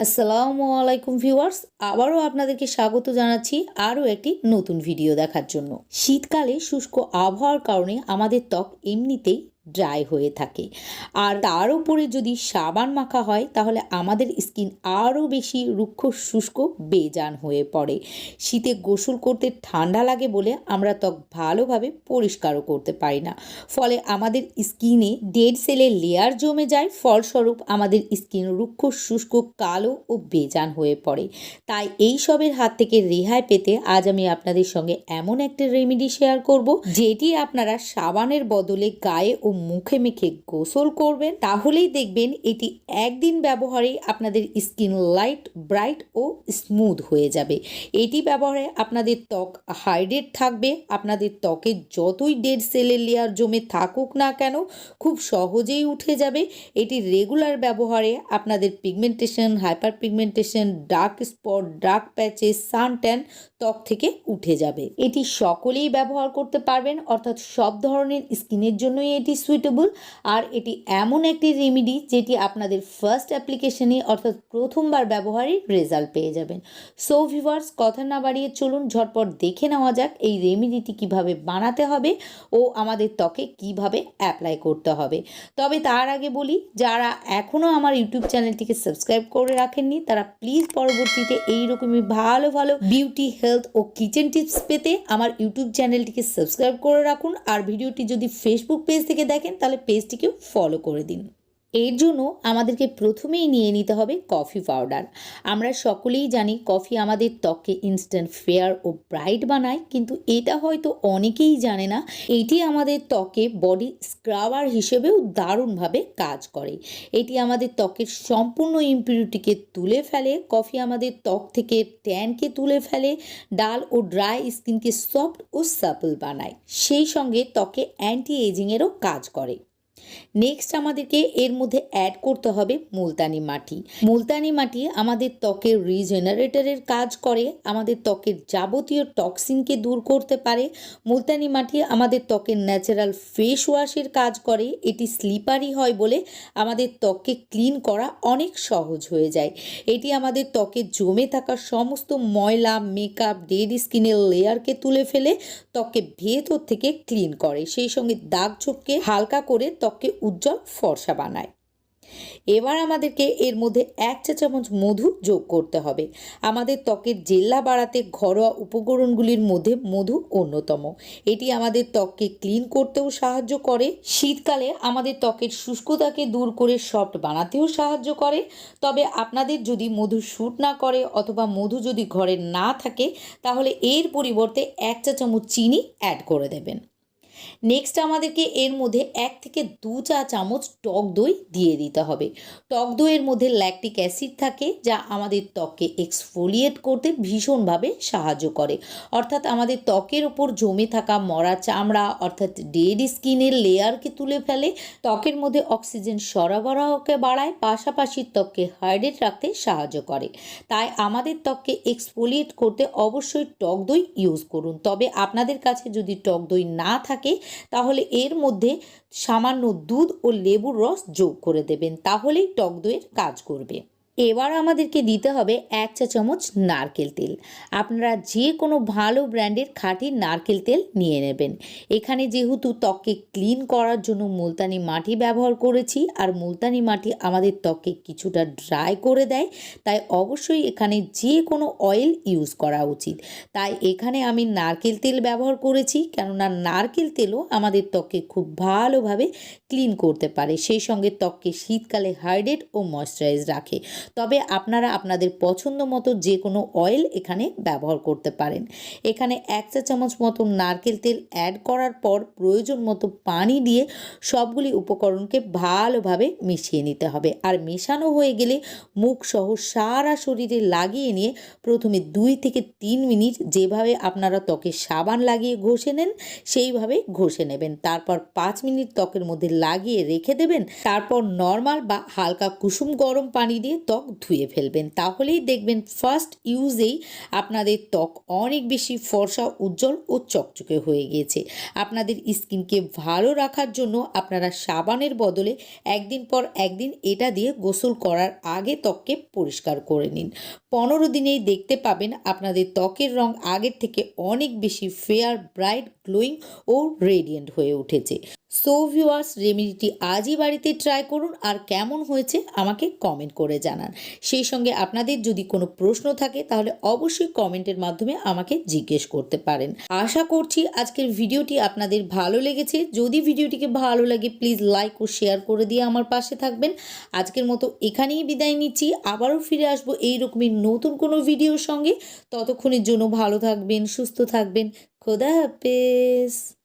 আসসালামু আলাইকুম ভিউয়ার্স, আবারও আপনাদেরকে স্বাগত জানাচ্ছি আরও একটি নতুন ভিডিও দেখার জন্য। শীতকালে শুষ্ক আবহাওয়ার কারণে আমাদের ত্বক এমনিতেই ড্রাই হয়ে থাকে। আর তার উপরে যদি সাবান মাখা হয়, তাহলে আমাদের স্কিন আরও বেশি রুক্ষ, শুষ্ক, বেজান হয়ে পড়ে। শীতে গোসল করতে ঠান্ডা লাগে বলে আমরা ত্বক ভালোভাবে পরিষ্কারও করতে পারি না। ফলে আমাদের স্কিনে ডেড সেলের লেয়ার জমে যায়, ফলস্বরূপ আমাদের স্কিন রুক্ষ, শুষ্ক, কালো ও বেজান হয়ে পড়ে। তাই এই সবের হাত থেকে রেহাই পেতে আজ আমি আপনাদের সঙ্গে এমন একটা রেমেডি শেয়ার করব, যেটি আপনারা সাবানের বদলে গায়ে ও মুখে মেখে গোসল করবেন, তাহলেই দেখবেন এটি একদিন ব্যবহারেই আপনাদের স্কিন লাইট, ব্রাইট ও স্মুথ হয়ে যাবে। এটি ব্যবহারে আপনাদের ত্বক হাইড্রেট থাকবে। আপনাদের ত্বকে যতই ডেড সেলের লেয়ার জমে থাকুক না কেন, খুব সহজেই উঠে যাবে। এটি রেগুলার ব্যবহারে আপনাদের pigmentation hyper pigmentation dark spot, dark patches, sun tan ত্বক থেকে উঠে যাবে। এটি সকলেই ব্যবহার করতে পারবেন, অর্থাৎ সব ধরনের স্কিনের জন্যই এটি সুইটেবল আর এটি এমন একটি রেমেডি যেটি আপনাদের ফার্স্ট অ্যাপ্লিকেশনে অর্থাৎ প্রথমবার ব্যবহারে রেজাল্ট পেয়ে যাবেন। সো ভিভার্স কথা না বাড়িয়ে চলুন, ঝটপট দেখে নেওয়া যাক এই রেমেডিটি কীভাবে বানাতে হবে ও আমাদের ত্বকে কীভাবে অ্যাপ্লাই করতে হবে। তবে তার আগে বলি, যারা এখনও আমার ইউটিউব চ্যানেলটিকে সাবস্ক্রাইব করে রাখেননি, তারা প্লিজ পরবর্তীতে এইরকমই ভালো ভালো বিউটি হেলথ ও কিচেন টিপস পেতে আমার ইউটিউব চ্যানেলটিকে সাবস্ক্রাইব করে রাখুন। আর ভিডিওটি যদি ফেসবুক পেজ থেকে দেখেন তাহলে পেজটিকেও ফলো করে দিন। এর জন্য আমাদেরকে প্রথমেই নিয়ে নিতে হবে কফি পাউডার। আমরা সকলেই জানি কফি আমাদের ত্বককে ইনস্ট্যান্ট ফেয়ার ও ব্রাইট বানায়, কিন্তু এটা হয়তো অনেকেই জানে না, এটি আমাদের ত্বকে বডি স্ক্রাবার হিসেবেও দারুণভাবে কাজ করে। এটি আমাদের ত্বকের সম্পূর্ণ ইম্পিউরিটিকে তুলে ফেলে, কফি আমাদের ত্বক থেকে ট্যানকে তুলে ফেলে, ডাল ও ড্রাই স্কিনকে সফট ও সাপল বানায়। সেই সঙ্গে ত্বকে অ্যান্টি এজিংয়েরও কাজ করে। নেক্সট আমাদেরকে এর মধ্যে অ্যাড করতে হবে মুলতানি মাটি। মুলতানি মাটি আমাদের ত্বকের রিজেনারেটরের কাজ করে, আমাদের ত্বকের যাবতীয় টক্সিনকে দূর করতে পারে। মুলতানি মাটি আমাদের ত্বকের ন্যাচারাল ফেস ওয়াশের কাজ করে, এটি স্লিপারি হয় বলে আমাদের ত্বককে ক্লিন করা অনেক সহজ হয়ে যায়। এটি আমাদের ত্বকে জমে থাকা সমস্ত ময়লা মেকআপ ডেড স্কিনের লেয়ারকে তুলে ফেলে ত্বককে ভেতর থেকে ক্লিন করে। সেই সঙ্গে দাগ ছোপকে হালকা করে ত্বককে উজ্জ্বল ফর্সা বানায়। এবার আমাদেরকে এর মধ্যে এক চা চামচ মধু যোগ করতে হবে। আমাদের ত্বকের জেল্লা বাড়াতে ঘরোয়া উপকরণগুলির মধ্যে মধু অন্যতম। এটি আমাদের ত্বককে ক্লিন করতেও সাহায্য করে। শীতকালে আমাদের ত্বকের শুষ্কতাকে দূর করে সফট বানাতেও সাহায্য করে। তবে আপনাদের যদি মধু শ্যুট না করে অথবা মধু যদি ঘরে না থাকে, তাহলে এর পরিবর্তে এক চা চামচ চিনি অ্যাড করে দেবেন। নেক্সট আমাদেরকে এর মধ্যে এক থেকে দু চা চামচ টক দই দিয়ে দিতে হবে। টক দইয়ের মধ্যে ল্যাকটিক অ্যাসিড থাকে, যা আমাদের ত্বককে এক্সফোলিয়েট করতে ভীষণভাবে সাহায্য করে। অর্থাৎ আমাদের ত্বকের ওপর জমে থাকা মরা চামড়া, অর্থাৎ ডেড স্কিনের লেয়ারকে তুলে ফেলে, ত্বকের মধ্যে অক্সিজেন সরবরাহকে বাড়ায়, পাশাপাশি ত্বককে হাইড্রেট রাখতে সাহায্য করে। তাই আমাদের ত্বককে এক্সফোলিয়েট করতে অবশ্যই টক দই ইউজ করুন। তবে আপনাদের কাছে যদি টক দই না থাকে তাহলে এর মধ্যে সামান্য দুধ ও লেবুর রস যোগ করে দেবেন, তাহলেই টক দইয়ের কাজ করবে। এবার আমাদেরকে দিতে হবে এক চা চামচ নারকেল তেল। আপনারা যে কোনো ভালো ব্র্যান্ডের খাঁটি নারকেল তেল নিয়ে নেবেন। এখানে যেহেতু ত্বককে ক্লিন করার জন্য মুলতানি মাটি ব্যবহার করেছি আর মুলতানি মাটি আমাদের ত্বককে কিছুটা ড্রাই করে দেয়, তাই অবশ্যই এখানে যে কোনো অয়েল ইউজ করা উচিত। তাই এখানে আমি নারকেল তেল ব্যবহার করেছি, কেননা নারকেল তেলও আমাদের ত্বককে খুব ভালোভাবে ক্লিন করতে পারে। সেই সঙ্গে ত্বককে শীতকালে হাইড্রেট ও ময়শ্চারাইজ রাখে। তবে আপনারা আপনাদের পছন্দ মতো যে কোনো অয়েল এখানে ব্যবহার করতে পারেন। এখানে এক চা চামচ মতো নারকেল তেল অ্যাড করার পর প্রয়োজন মতো পানি দিয়ে সবগুলি উপকরণকে ভালোভাবে মিশিয়ে নিতে হবে। আর মেশানো হয়ে গেলে মুখ সহ সারা শরীরে লাগিয়ে নিয়ে প্রথমে দুই থেকে তিন মিনিট যেভাবে আপনারা ত্বকে সাবান লাগিয়ে ঘষে নেন, সেইভাবে ঘষে নেবেন। তারপর পাঁচ মিনিট ত্বকের মধ্যে লাগিয়ে রেখে দেবেন। তারপর নর্মাল বা হালকা কুসুম গরম পানি দিয়ে ত্বক ত্বক ধুয়ে ফেলবেন। তাহলেই দেখবেন ফার্স্ট ইউজেই আপনাদের ত্বক অনেক বেশি ফর্সা, উজ্জ্বল ও চকচকে হয়ে গিয়েছে। আপনাদের স্কিনকে ভালো রাখার জন্য আপনারা সাবানের বদলে একদিন পর একদিন এটা দিয়ে গোসল করার আগে ত্বককে পরিষ্কার করে নিন। পনেরো দিনেই দেখতে পাবেন আপনাদের ত্বকের রং আগের থেকে অনেক বেশি ফেয়ার ব্রাইট গ্লোয়িং ও রেডিয়েন্ট হয়ে উঠেছে। সো ভিউয়ার্স রেমেডিটি আজই বাড়িতে ট্রাই করুন আর কেমন হয়েছে আমাকে কমেন্ট করে জানান। সেই সঙ্গে আপনাদের যদি কোনো প্রশ্ন থাকে তাহলে অবশ্যই কমেন্টের মাধ্যমে আমাকে জিজ্ঞেস করতে পারেন। আশা করছি আজকের ভিডিওটি আপনাদের ভালো লেগেছে। যদি ভিডিওটিকে ভালো লাগে প্লিজ লাইক ও শেয়ার করে দিয়ে আমার পাশে থাকবেন। আজকের মতো এখানেই বিদায় নিচ্ছি। আবারও ফিরে আসব এইরকমই নতুন কোনো ভিডিওর সঙ্গে। ততক্ষণের জন্য ভালো থাকবেন, সুস্থ থাকবেন। খোদা হাফেজ।